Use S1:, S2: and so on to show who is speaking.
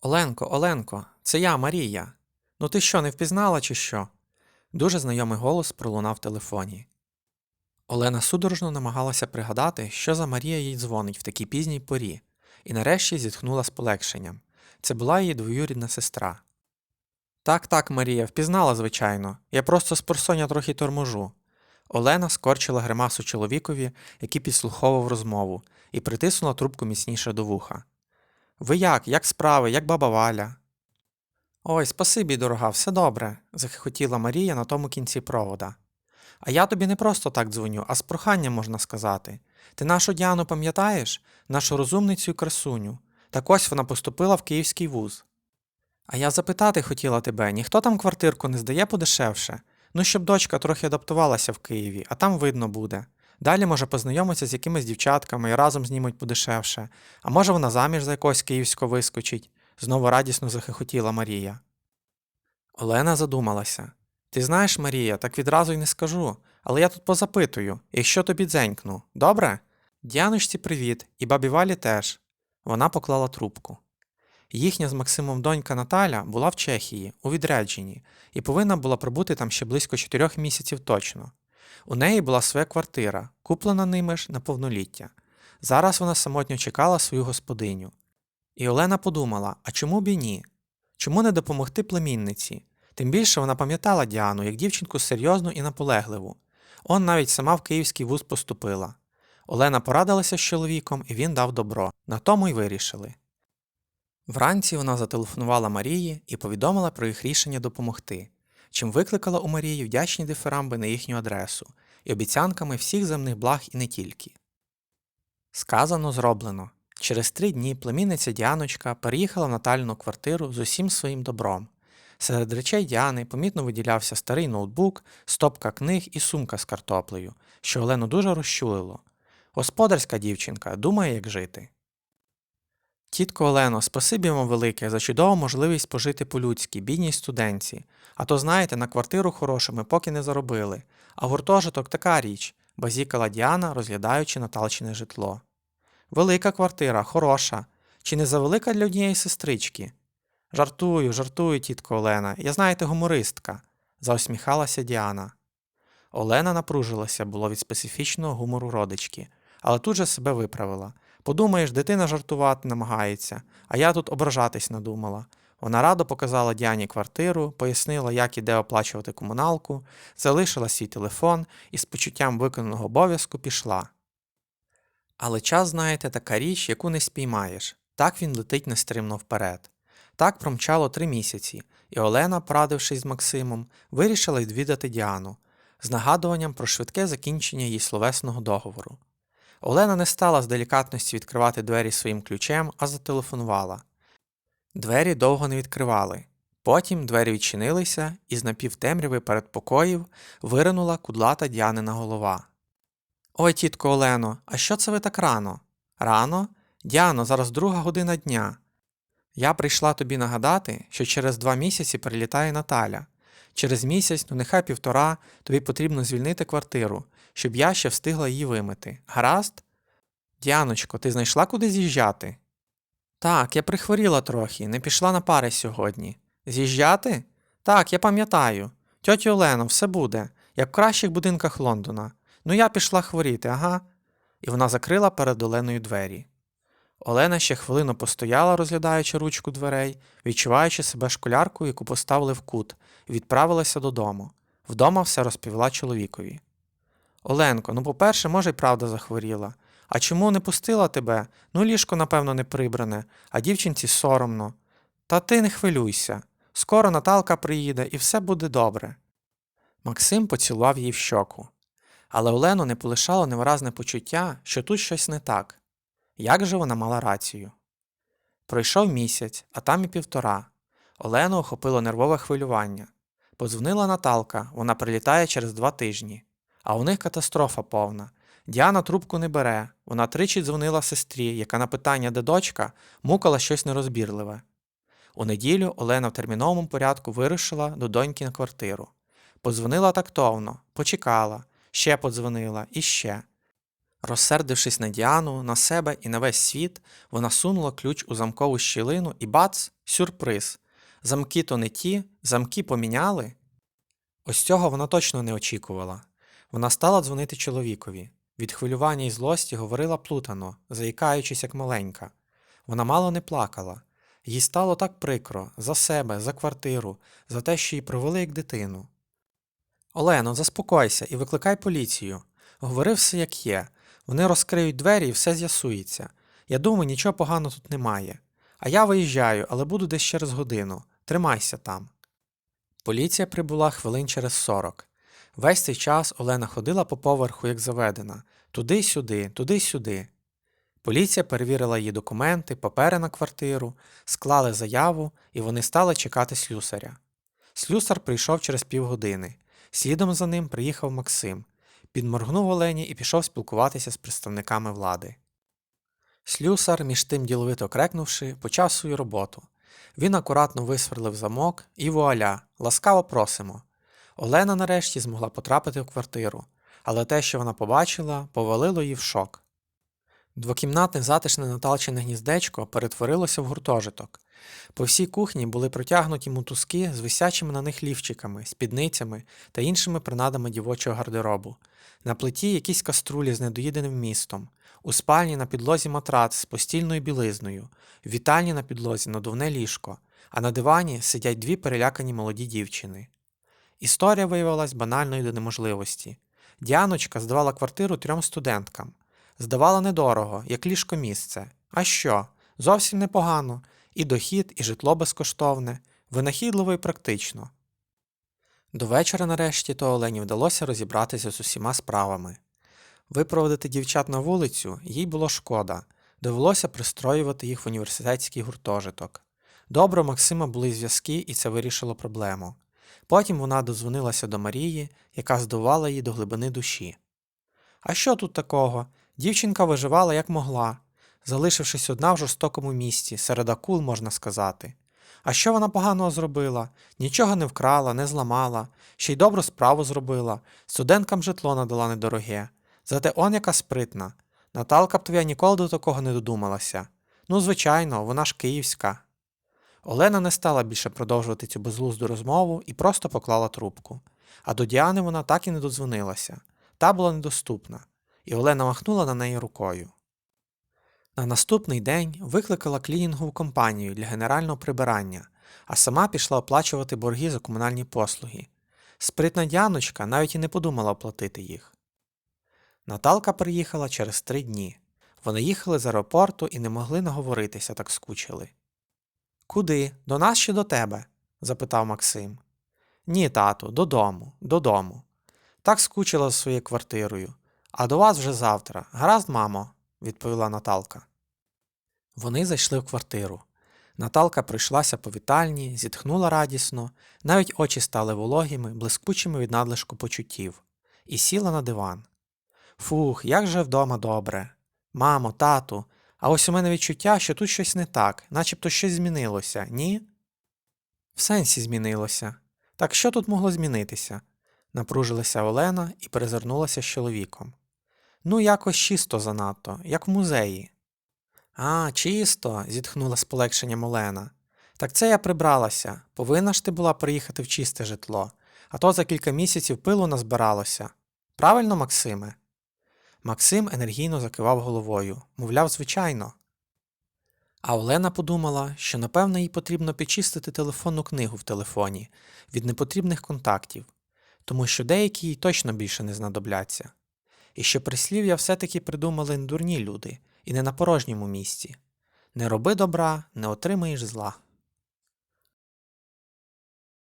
S1: Оленко, Оленко, це я, Марія. Ну ти що, не впізнала чи що? Дуже знайомий голос пролунав в телефоні. Олена судорожно намагалася пригадати, що за Марія їй дзвонить в такій пізній порі, і нарешті зітхнула з полегшенням. Це була її двоюрідна сестра. Так, так, Марія, впізнала, звичайно. Я просто з просоня трохи торможу. Олена скорчила гримасу чоловікові, який підслуховував розмову, і притиснула трубку міцніше до вуха. Ви як? Як справи, як баба Валя? Ой, спасибі, дорога, все добре, захихотіла Марія на тому кінці провода. А я тобі не просто так дзвоню, а з проханням можна сказати. Ти нашу Діану пам'ятаєш, нашу розумницю і красуню. Так ось вона поступила в київський вуз. А я запитати хотіла тебе, ніхто там квартирку не здає подешевше? Ну, щоб дочка трохи адаптувалася в Києві, а там видно буде. Далі може познайомитися з якимись дівчатками і разом знімуть подешевше, а може вона заміж за якогось київського вискочить, знову радісно захихотіла Марія. Олена задумалася. Ти знаєш, Марія, так відразу й не скажу, але я тут позапитую, якщо тобі дзенькну, добре? Діаночці привіт, і бабі Валі теж. Вона поклала трубку. Їхня з Максимом донька Наталя була в Чехії, у відрядженні, і повинна була пробути там ще близько чотирьох місяців точно. У неї була своя квартира, куплена ними ж на повноліття. Зараз вона самотньо чекала свою господиню. І Олена подумала: а чому б і ні? Чому не допомогти племінниці? Тим більше вона пам'ятала Діану як дівчинку серйозну і наполегливу. Он навіть сама в київський вуз поступила. Олена порадилася з чоловіком, і він дав добро. На тому й вирішили. Вранці вона зателефонувала Марії і повідомила про їх рішення допомогти, чим викликала у Марії вдячні дифирамби на їхню адресу і обіцянками всіх земних благ і не тільки. Сказано, зроблено. Через три дні племінниця Діаночка переїхала в Наталіну квартиру з усім своїм добром. Серед речей Діани помітно виділявся старий ноутбук, стопка книг і сумка з картоплею, що Олену дуже розчулило. Господарська дівчинка думає, як жити. Тітко Олено, спасибі вам велике за чудову можливість пожити по-людськи, бідній студентці. А то, знаєте, на квартиру хорошу ми поки не заробили, а гуртожиток така річ, базікала Діана, розглядаючи Наталчине житло. Велика квартира, хороша. Чи не завелика для однієї сестрички? Жартую, жартую, тітко Олена, я знаєте, гумористка, заосміхалася Діана. Олена напружилася було від специфічного гумору родички, але тут же себе виправила. Подумаєш, дитина жартувати намагається, а я тут ображатись надумала. Вона радо показала Діані квартиру, пояснила, як і де оплачувати комуналку, залишила свій телефон і з почуттям виконаного обов'язку пішла. Але час, знаєте, така річ, яку не спіймаєш. Так він летить нестримно вперед. Так промчало три місяці, і Олена, порадившись з Максимом, вирішила відвідати Діану з нагадуванням про швидке закінчення її словесного договору. Олена не стала з делікатності відкривати двері своїм ключем, а зателефонувала. Двері довго не відкривали. Потім двері відчинилися, і з напівтемряви перед покоїв виринула кудлата Діанина голова. Ой, тітко Олено, а що це ви так рано? Рано? Діано, зараз друга година дня. Я прийшла тобі нагадати, що через два місяці прилітає Наталя. Через місяць, ну нехай півтора, тобі потрібно звільнити квартиру, щоб я ще встигла її вимити. Гаразд? Діаночко, ти знайшла куди з'їжджати? Так, я прихворіла трохи, не пішла на пари сьогодні. З'їжджати? Так, я пам'ятаю. Тьотю Олено, все буде, як в кращих будинках Лондона. Ну я пішла хворіти, ага. І вона закрила перед Оленою двері. Олена ще хвилину постояла, розглядаючи ручку дверей, відчуваючи себе школяркою, яку поставили в кут, і відправилася додому. Вдома все розповіла чоловікові. Оленко, ну по-перше, може, й правда захворіла. А чому не пустила тебе? Ну, ліжко, напевно, не прибране, а дівчинці соромно. Та ти не хвилюйся. Скоро Наталка приїде і все буде добре. Максим поцілував її в щоку. Але Олену не полишало невиразне почуття, що тут щось не так. Як же вона мала рацію? Пройшов місяць, а там і півтора. Олену охопило нервове хвилювання. Подзвонила Наталка, вона прилітає через два тижні. А у них катастрофа повна. Діана трубку не бере, вона тричі дзвонила сестрі, яка на питання, де дочка, мукала щось нерозбірливе. У неділю Олена в терміновому порядку вирушила до доньки на квартиру. Подзвонила тактовно, почекала, ще подзвонила і ще. Розсердившись на Діану, на себе і на весь світ, вона сунула ключ у замкову щілину і бац, сюрприз. Замки то не ті, замки поміняли. Ось цього вона точно не очікувала. Вона стала дзвонити чоловікові. Від хвилювання і злості говорила плутано, заїкаючись як маленька. Вона мало не плакала. Їй стало так прикро за себе, за квартиру, за те, що її провели як дитину. Олено, заспокойся і викликай поліцію. Говори все як є. Вони розкриють двері і все з'ясується. Я думаю, нічого поганого тут немає. А я виїжджаю, але буду десь через годину. Тримайся там. Поліція прибула хвилин через сорок. Весь цей час Олена ходила по поверху, як заведена, туди-сюди, туди-сюди. Поліція перевірила її документи, папери на квартиру, склали заяву, і вони стали чекати слюсаря. Слюсар прийшов через півгодини. Слідом за ним приїхав Максим, підморгнув Олені і пішов спілкуватися з представниками влади. Слюсар, між тим діловито крекнувши, почав свою роботу. Він акуратно висверлив замок і вуаля, ласкаво просимо. Олена нарешті змогла потрапити в квартиру, але те, що вона побачила, повалило її в шок. Двокімнатне затишне Наталчине гніздечко перетворилося в гуртожиток. По всій кухні були протягнуті мотузки з висячими на них лівчиками, спідницями та іншими принадами дівочого гардеробу. На плиті якісь каструлі з недоїденим містом, у спальні на підлозі матрац з постільною білизною, в вітальні на підлозі надувне ліжко, а на дивані сидять дві перелякані молоді дівчини. Історія виявилась банальною до неможливості. Діаночка здавала квартиру трьом студенткам. Здавала недорого, як ліжко місце. А що? Зовсім непогано. І дохід, і житло безкоштовне, винахідливо і практично. До вечора нарешті то Олені вдалося розібратися з усіма справами. Випроводити дівчат на вулицю їй було шкода, довелося пристроювати їх в університетський гуртожиток. Добре, у Максима були зв'язки, і це вирішило проблему. Потім вона дозвонилася до Марії, яка здувала її до глибини душі. А що тут такого? Дівчинка виживала як могла, залишившись одна в жорстокому місті, серед акул, можна сказати. А що вона поганого зробила? Нічого не вкрала, не зламала, ще й добру справу зробила, студенткам житло надала недороге. Зате он яка спритна. Наталка б твоя ніколи до такого не додумалася. Ну, звичайно, вона ж київська. Олена не стала більше продовжувати цю безглузду розмову і просто поклала трубку. А до Діани вона так і не додзвонилася. Та була недоступна, і Олена махнула на неї рукою. На наступний день викликала клінінгову компанію для генерального прибирання, а сама пішла оплачувати борги за комунальні послуги. Спритна Діаночка навіть і не подумала оплатити їх. Наталка приїхала через три дні. Вони їхали з аеропорту і не могли наговоритися, так скучили. Куди? До нас чи до тебе? запитав Максим. Ні, тату, додому, додому. Так скучила за своєю квартирою. А до вас вже завтра. Гаразд, мамо, відповіла Наталка. Вони зайшли в квартиру. Наталка пройшлася по вітальні, зітхнула радісно, навіть очі стали вологими, блискучими від надлишку почуттів, і сіла на диван. Фух, як же вдома добре. Мамо, тату, а ось у мене відчуття, що тут щось не так, начебто щось змінилося, ні? В сенсі змінилося. Так що тут могло змінитися? Напружилася Олена і перезирнулася з чоловіком. Ну, якось чисто занадто, як в музеї. А, чисто, зітхнула з полегшенням Олена. Так це я прибралася. Повинна ж ти була приїхати в чисте житло, а то за кілька місяців пилу назбиралося. Правильно, Максиме? Максим енергійно закивав головою, мовляв, звичайно. А Олена подумала, що напевно їй потрібно підчистити телефонну книгу в телефоні від непотрібних контактів, тому що деякі їй точно більше не знадобляться. І що прислів'я все-таки придумали не дурні люди і не на порожньому місці. Не роби добра, не отримаєш зла.